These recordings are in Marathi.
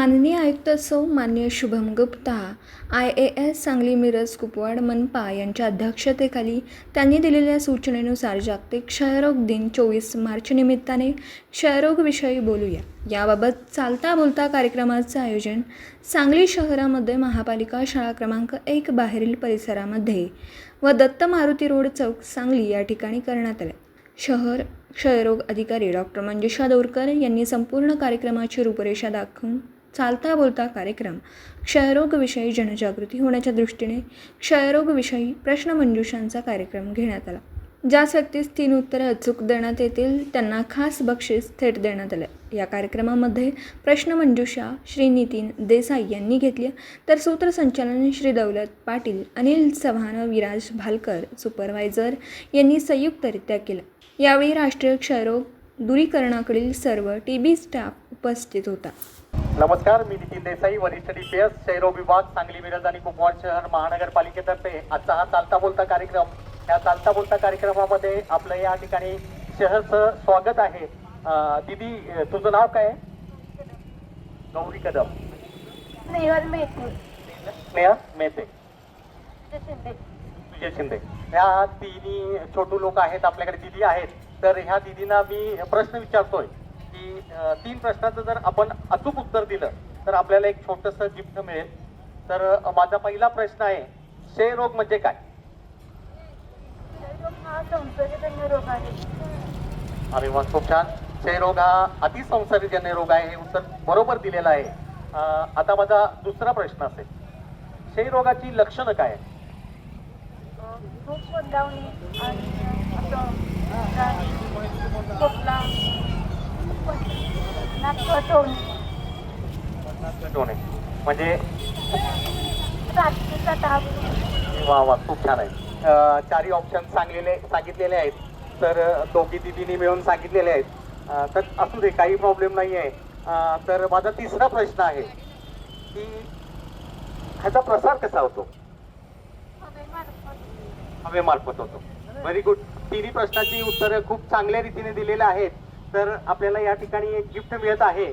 माननीय आयुक्त सौ मान्य Shubham Gupta I A S Sangli Miraj Kupwad मनपा यांच्या अध्यक्षतेखाली त्यांनी दिलेल्या सूचनेनुसार जागतिक क्षयरोग दिन चोवीस मार्च निमित्ताने क्षयरोगविषयी बोलूया. याबाबत चालता बोलता कार्यक्रमाचं आयोजन सांगली शहरामध्ये महापालिका शाळा क्रमांक एक बाहेरील परिसरामध्ये व दत्त मारुती रोड चौक सांगली या ठिकाणी करण्यात आले. शहर क्षयरोग अधिकारी डॉक्टर मंजुषा दोरकर यांनी संपूर्ण कार्यक्रमाची रूपरेषा दाखवून चालता बोलता कार्यक्रम क्षयरोगविषयी जनजागृती होण्याच्या दृष्टीने क्षयरोगविषयी प्रश्नमंजुषांचा कार्यक्रम घेण्यात आला. ज्याच व्यक्तीस तीन उत्तरे अचूक देण्यात येतील त्यांना खास बक्षीस थेट देण्यात आलं. या कार्यक्रमामध्ये प्रश्नमंजुषा श्री नितीन देसाई यांनी घेतली. तर सूत्रसंचालन श्री दौलत पाटील अनिल चव्हाण विराज भालकर सुपरवायझर यांनी संयुक्तरित्या केलं. यावेळी राष्ट्रीय क्षयरोग दूरीकरणाकडील सर्व टी बी स्टाफ उपस्थित होता. नमस्कार मी नितीन देसाई वरिष्ठ डी पी एस शहरो विभाग सांगली मिरज आणि कुपवाड शहर महानगरपालिकेतर्फे आजचा हा चालता बोलता कार्यक्रम. या चालता बोलता कार्यक्रमामध्ये आपलं या ठिकाणी शहरचं स्वागत आहे. दीदी तुझं नाव काय आहे? गौरी कदम. स्नेहा मेहते. विजय शिंदे. ह्या तिन्ही छोटू लोक आहेत आपल्याकडे दिदी आहेत. तर ह्या दिदींना मी प्रश्न विचारतोय. की तीन प्रश्नाचं जर आपण अचूक उत्तर दिलं तर आपल्याला एक छोटस गिफ्ट मिळेल. तर माझा पहिला प्रश्न आहे क्षयरोग म्हणजे काय? अरे वा खूप छान. क्षयरोग हा अतिसंसर्गजन्य रोग आहे हे उत्तर बरोबर दिलेलं आहे. आता माझा दुसरा प्रश्न असेल. क्षयरोगाची लक्षणं काय आहेत? खूप आणि म्हणजे वा वा खूप छान आहे. चारही ऑप्शन सांगलेले सांगितलेले आहेत. तर दोघी दिदींनी मिळून सांगितलेले आहेत. तर असू दे काही प्रॉब्लेम नाही आहे. तर माझा तिसरा प्रश्न आहे की ह्याचा प्रसार कसा होतो? हवेमार्फत होतो. व्हेरी गुड तिन्ही प्रश्नाची उत्तरं खूप चांगल्या रीतीने दिलेली आहेत. तर आपल्याला या ठिकाणी एक गिफ्ट मिळत आहे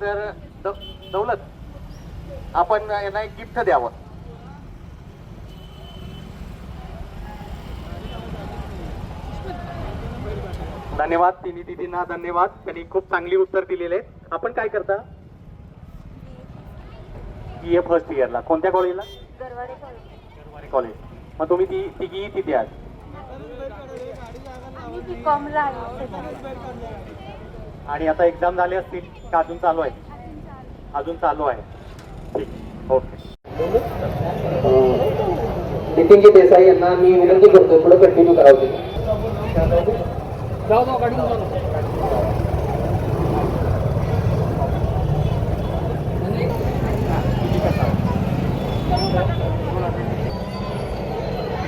तर द- दौलत आपण यांना एक गिफ्ट द्यावं. धन्यवाद तिन्ही दिदींना धन्यवाद. त्यांनी खूप चांगली उत्तर दिलेले. आपण काय करता? फर्स्ट इयरला कोणत्या कॉलेजला कॉलेज मग तुम्ही ती तिघी तिथे आहात आणि बी कॉमला आहे. आणि आता एक्झाम झाले असतील का अजून चालू आहे? अजून चालू आहे. ठीक ओके. नितीनजी देसाई यांना मी विनंती करतो पुढे कंटिन्यू करावं.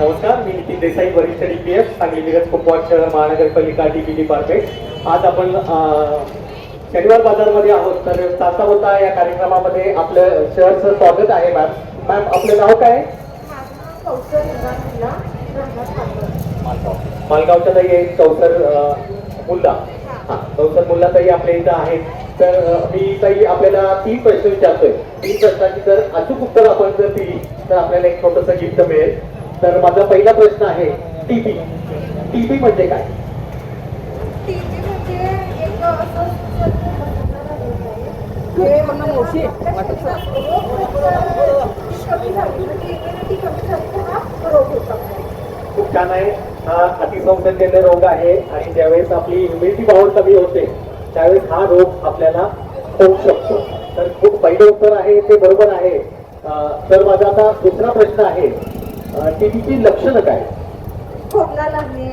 नमस्कार मी नितीन देसाई वरिष्ठ D P F Sangli Miraj Kupwad शहर महानगरपालिका डी पी डिपार्टमेंट आज आपण शनिवार बाजारमध्ये आहोत. तर चालता होता या कार्यक्रमामध्ये. आपलं शहरचं स्वागत आहे मॅम मॅम आपलं नाव काय? आहे? मालगावच्या ताई आहे चौसर मुल्ला. हा चौसर मुल्ला ताई आपल्या इथं आहेत. तर मी ताई आपल्याला तीन प्रश्न विचारतोय. तीन प्रश्नाची जर अचूक उत्तर आपण जर दिली तर आपल्याला एक छोटस गिफ्ट मिळेल. तर माझा पहिला प्रश्न आहे टीबी टीबी म्हणजे काय? म्हणजे खूप छान आहे. हा अतिसंसर्गजन्य रोग आहे आणि ज्यावेळेस आपली इम्युनिटी पॉवर कमी होते त्यावेळेस हा रोग आपल्याला होऊ शकतो. तर खूप पहिलं उत्तर आहे ते बरोबर आहे. तर माझा आता दुसरा प्रश्न आहे. टीबीची लक्षणं काय? खोकला लागणे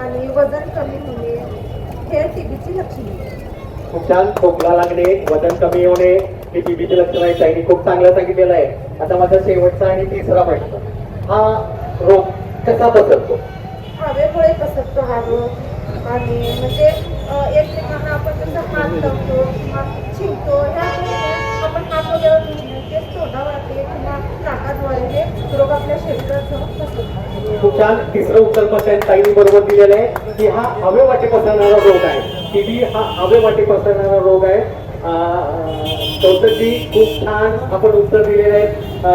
आणि वजन कमी होणे हे टीबीची लक्षणे. खूप छान. खोकला लागणे वजन कमी होणे हे टीबीचे लक्षण आहे त्यांनी खूप चांगलं सांगितलेलं आहे. आता माझा शेवटचा आणि तिसरा प्रश्न. हा रोग कसा पसरतो? हवेमुळे पसरतो हा रोग. आणि म्हणजे एकमेकांना आपण जसं हात लावतो किंवा शिंकतो ह्या आपण हात वगैरे धुणे ते तोंडावाटे किंवा नाकाद्वारे हे रोग आपल्या शरीरात जाऊन पसरतो खूप छान तिसरं उत्तर त्यांनी ताईंनी बरोबर दिलेलं आहे की हा हवे वाटे पसरणारा रोग आहे. टीबी हा हवे वाटे पसरणारा रोग आहे. चौथची खूप छान आपण उत्तर दिलेलं आहे.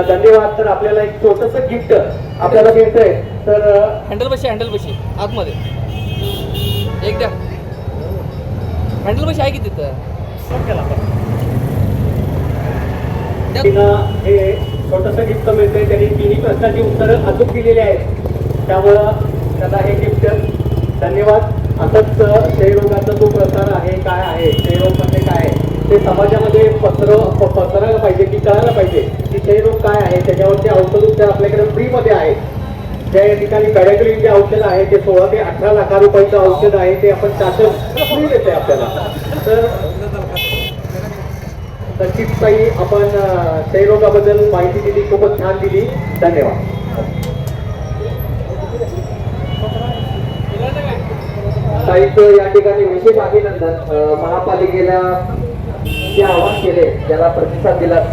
धन्यवाद. तर आपल्याला एक छोटस गिफ्ट आपल्याला मिळतंय. तर हँडल बशी हँडल बशी. आतमध्ये. एक द्या. हँडल बशी आहे की तिथं? हे छोटस गिफ्ट मिळतंय त्यांनी तिन्ही प्रश्नाची उत्तरं अचूक दिलेली आहेत. त्यामुळं त्यांना हे गिफ्ट धन्यवाद. असंच क्षयरोगाचा जो प्रसार आहे काय आहे क्षयरोग म्हणजे काय आहे ते समाजामध्ये पसर पसरायला पाहिजे की कळायला पाहिजे की क्षयरोग काय आहे त्याच्यावरचे औषध उपचार आपल्याकडे फ्रीमध्ये आहेत. ज्या या ठिकाणी पॅराग्रीन जे औषध आहे ते सोळा ते अठरा लाखा रुपयाचं औषध आहे ते आपण शासन फ्री देते आपल्याला. तर नक्कीच आपण क्षयरोगाबद्दल माहिती दिली खूपच छान दिली. धन्यवाद. साहित्य या ठिकाणी विशेष अभिनंदन. महापालिकेला जे आवाहन केले त्याला प्रतिसाद दिला.